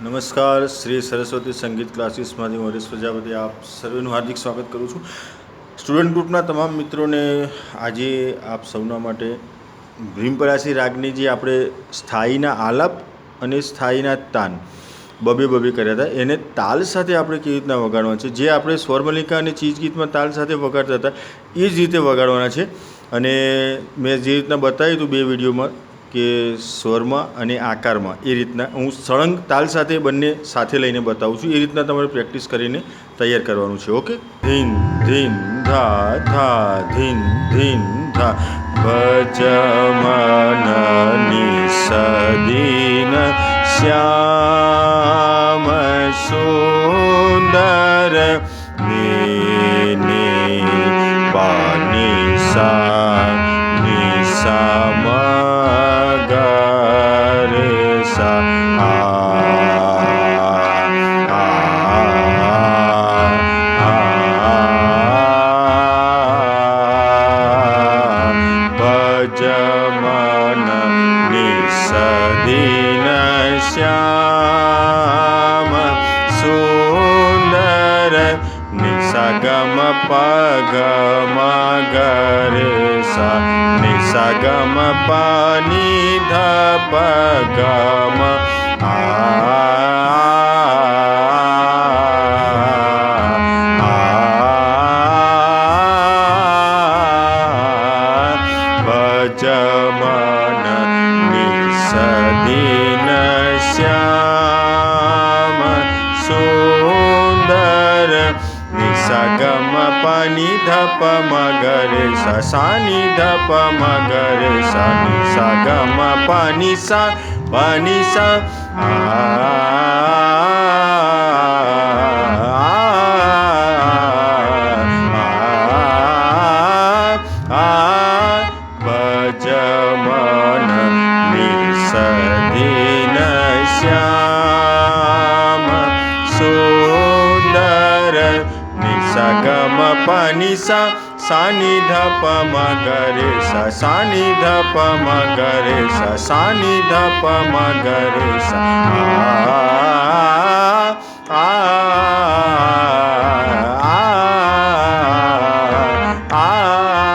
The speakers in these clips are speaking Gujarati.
નમસ્કાર, શ્રી સરસ્વતી સંગીત ક્લાસીસમાંથી હું હરીશ પ્રજાપતિ આપ સર્વેનું હાર્દિક સ્વાગત કરું છું. સ્ટુડન્ટ ગ્રુપના તમામ મિત્રોને આજે આપ સૌના માટે ભીમપરાસી રાગની જે આપણે સ્થાયીના આલાપ અને સ્થાયીના તાન બબે બબે કર્યા હતા, એને તાલ સાથે આપણે કેવી રીતના વગાડવાના છે? જે આપણે સ્વરમલિકા અને ચીજ ગીતમાં તાલ સાથે વગાડતા હતા, એ જ રીતે વગાડવાના છે. અને મેં જે રીતના બતાવ્યું હતું બે વિડીયોમાં કે સ્વરમાં અને આકારમાં એ રીતના હું સળંગ તાલ સાથે બંને સાથે લઈને બતાવું છું. એ રીતના તમારે પ્રેક્ટિસ કરીને તૈયાર કરવાનું છે. ઓકે? ધીન ધીન, ધા ધા, ધીન ધીન, ધા. ભજમન સદીન શ્યામ સુંદર ને પાની સા पगमगरे सा निसगम पानि पाणि पगम बच सगम पनि धप मगरे ससानि धप मगरे सनि सगम पनि स पनि स। पी सीध पगर सी धप गरे सी धप आ आ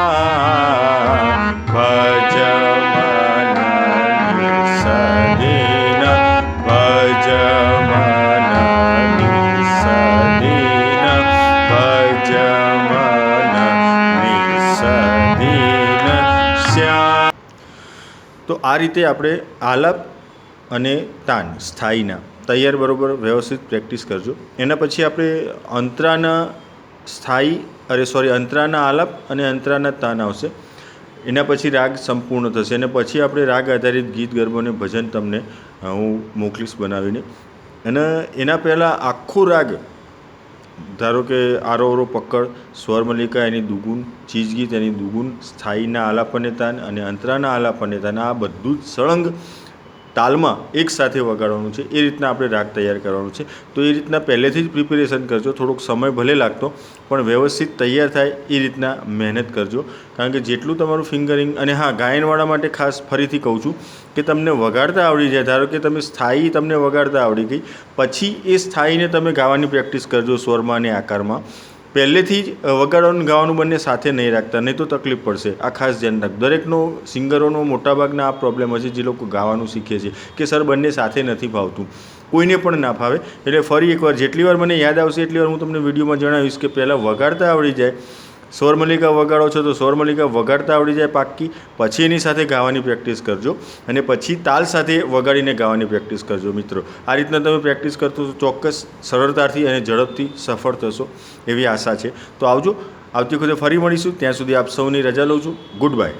શ્યા તો આ રીતે આપણે આલાપ અને તાન, સ્થાયીના, તૈયાર બરાબર વ્યવસ્થિત પ્રેક્ટિસ કરજો. એના પછી આપણે અંતરાના સ્થાયી, અરે સોરી અંતરાના આલાપ અને અંતરાના તાન આવશે. એના પછી રાગ સંપૂર્ણ થશે અને પછી આપણે રાગ આધારિત ગીત, ગરબો ભજન તમને હું મોકલીશ બનાવીને. અને એના પહેલાં આખો રાગ ધારો કે આરોહરો પકડ સ્વરમલ્લિકા એની દુગુન ચીજગીત એની દુગુન સ્થાયીના આલાપને તાન અને અંતરાના આલાપને તાન આ બધું જ સળંગ તાલમાં એકસાથે વગાડવાનું છે, એ રીતના આપણે રાગ તૈયાર કરવાનું છે. તો એ રીતના પહેલેથી જ પ્રિપેરેશન કરજો, થોડોક સમય ભલે લાગતો, પણ વ્યવસ્થિત તૈયાર થાય એ રીતના મહેનત કરજો. કારણ કે જેટલું તમારું ફિંગરિંગ અને હા, ગાયનવાળા માટે ખાસ ફરીથી કહું છું કે તમને વગાડતા આવડી જાય. ધારો કે તમે સ્થાયી તમને વગાડતા આવડી ગઈ, પછી એ સ્થાયીને તમે ગાવાની પ્રેક્ટિસ કરજો સ્વરમાં અને આકારમાં. પહેલેથી જ વગાડવાનું ગાવાનું બંને સાથે નહીં રાખતા, નહીં તો તકલીફ પડશે. આ ખાસ ધ્યાન રાખ. દરેકનો, સિંગરોનો મોટાભાગના આ પ્રોબ્લેમ હશે જે લોકો ગાવાનું શીખે છે, કે સર બંને સાથે નથી ભાવતું કોઈને પણ ના ફાવે. એટલે ફરી એકવાર જેટલી વાર મને યાદ આવશે એટલી વાર હું તમને વિડીયોમાં જણાવીશ કે પહેલાં વગાડતા આવડી જાય સ્વરમલિકા વગાડો છો તો સ્વરમલિકા વગાડતા આવડી જાય પાક્કી. પછી એની સાથે ગાવાની પ્રેક્ટિસ કરજો અને પછી તાલ સાથે વગાડીને ગાવાની પ્રેક્ટિસ કરજો મિત્રો. આ રીતના તમે પ્રેક્ટિસ કરશો તો ચોક્કસ સરળતાથી અને ઝડપથી સફળ થશો એવી આશા છે. તો આવજો, આવતી વખતે ફરી મળીશું. ત્યાં સુધી આપ સૌની રજા લઉં છું. Good bye